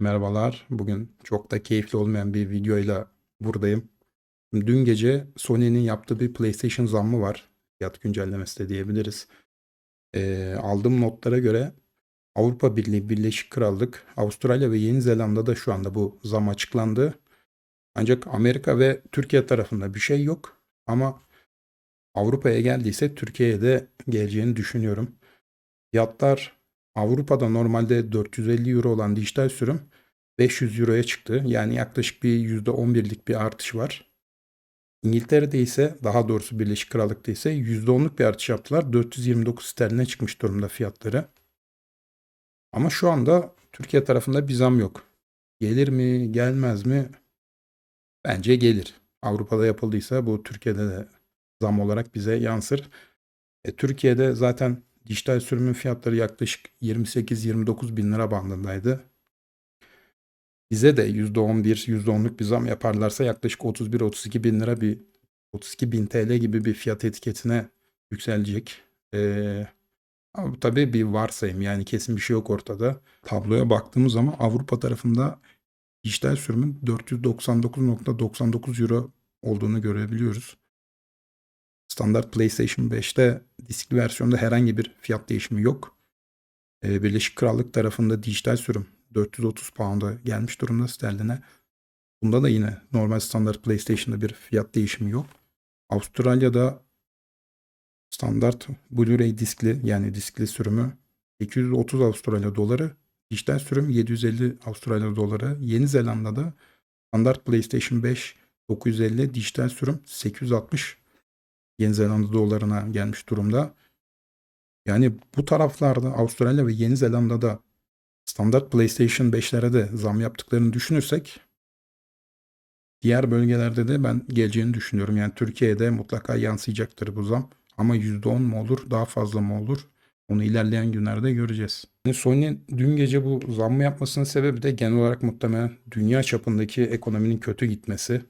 Merhabalar. Bugün çok da keyifli olmayan bir videoyla buradayım. Dün gece Sony'nin yaptığı bir PlayStation zammı var. Fiyat güncellemesi de diyebiliriz. Ee, aldığım notlara göre Avrupa Birliği, Birleşik Krallık, Avustralya ve Yeni Zelanda'da şu anda bu zam açıklandı. Ancak Amerika ve Türkiye tarafında bir şey yok. Ama Avrupa'ya geldiyse Türkiye'ye de geleceğini düşünüyorum. Fiyatlar Avrupa'da normalde 450 euro olan dijital sürüm 500 euroya çıktı. Yani yaklaşık bir %11'lik bir artış var. İngiltere'de ise daha doğrusu Birleşik Krallık'ta ise %10'luk bir artış yaptılar. 429 sterline çıkmış durumda fiyatları. Ama şu anda Türkiye tarafında bir zam yok. Gelir mi gelmez mi? Bence gelir. Avrupa'da yapıldıysa bu Türkiye'de de zam olarak bize yansır. E, Türkiye'de zaten dijital sürümün fiyatları yaklaşık 28-29 bin lira bandındaydı. Bize de %11, %10'luk bir zam yaparlarsa yaklaşık 31-32 bin lira bir 32 bin TL gibi bir fiyat etiketine yükselecek. Ee, ama tabii bir varsayım yani kesin bir şey yok ortada. Tabloya baktığımız zaman Avrupa tarafında dijital sürümün 499.99 euro olduğunu görebiliyoruz. Standart PlayStation 5'te diskli versiyonda herhangi bir fiyat değişimi yok. Ee, Birleşik Krallık tarafında dijital sürüm 430 pound'a gelmiş durumda sterline. Bunda da yine normal standart PlayStation'da bir fiyat değişimi yok. Avustralya'da standart Blu-ray diskli yani diskli sürümü 230 Avustralya doları, dijital sürüm 750 Avustralya doları. Yeni Zelanda'da standart PlayStation 5 950, dijital sürüm 860 Yeni Zelanda dolarına gelmiş durumda. Yani bu taraflarda Avustralya ve Yeni Zelanda'da standart PlayStation 5'lere de zam yaptıklarını düşünürsek diğer bölgelerde de ben geleceğini düşünüyorum. Yani Türkiye'de mutlaka yansıyacaktır bu zam. Ama %10 mu olur, daha fazla mı olur? Onu ilerleyen günlerde göreceğiz. Yani Sony dün gece bu zammı yapmasının sebebi de genel olarak muhtemelen dünya çapındaki ekonominin kötü gitmesi.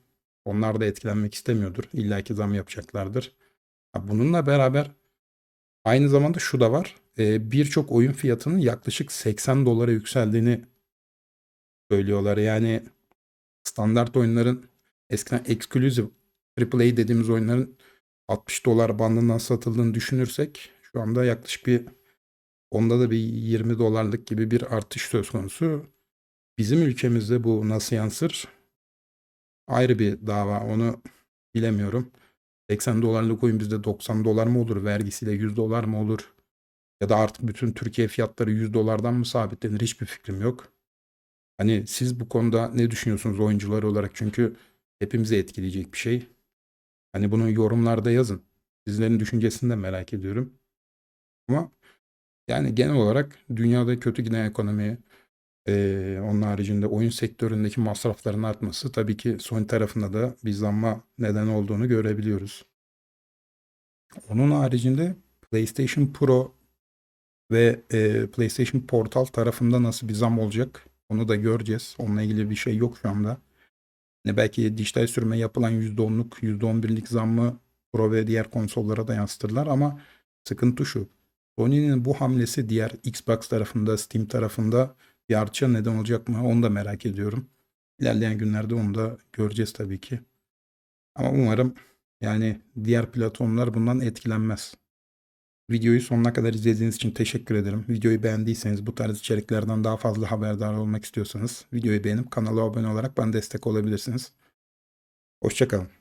Onlar da etkilenmek istemiyordur. İlla ki zam yapacaklardır. Bununla beraber aynı zamanda şu da var. Ee, Birçok oyun fiyatının yaklaşık 80 dolara yükseldiğini söylüyorlar. Yani standart oyunların eskiden exclusive AAA dediğimiz oyunların 60 dolar bandından satıldığını düşünürsek şu anda yaklaşık bir onda da bir 20 dolarlık gibi bir artış söz konusu. Bizim ülkemizde bu nasıl yansır? Ayrı bir dava. Onu bilemiyorum. 80 dolarlık oyun bizde 90 dolar mı olur? Vergisiyle 100 dolar mı olur? Ya da artık bütün Türkiye fiyatları 100 dolardan mı sabitlenir? Hiçbir fikrim yok. Hani siz bu konuda ne düşünüyorsunuz oyuncular olarak? Çünkü hepimizi etkileyecek bir şey. Hani bunu yorumlarda yazın. Sizlerin düşüncesini de merak ediyorum. Ama yani genel olarak dünyada kötü giden ekonomi, ee, onun haricinde oyun sektöründeki masrafların artması tabii ki Sony tarafında da bir zamma neden olduğunu görebiliyoruz. Onun haricinde PlayStation Pro ve e, PlayStation Portal tarafında nasıl bir zam olacak onu da göreceğiz. Onunla ilgili bir şey yok şu anda. Yani belki dijital sürüme yapılan %10'luk, %11'lik zammı Pro ve diğer konsollara da yansıtırlar ama sıkıntı şu. Sony'nin bu hamlesi diğer Xbox tarafında, Steam tarafında bir artışa neden olacak mı? Onu da merak ediyorum. İlerleyen günlerde onu da göreceğiz tabii ki. Ama umarım yani diğer platformlar bundan etkilenmez. Videoyu sonuna kadar izlediğiniz için teşekkür ederim. Videoyu beğendiyseniz bu tarz içeriklerden daha fazla haberdar olmak istiyorsanız videoyu beğenip kanala abone olarak bana destek olabilirsiniz. Hoşçakalın.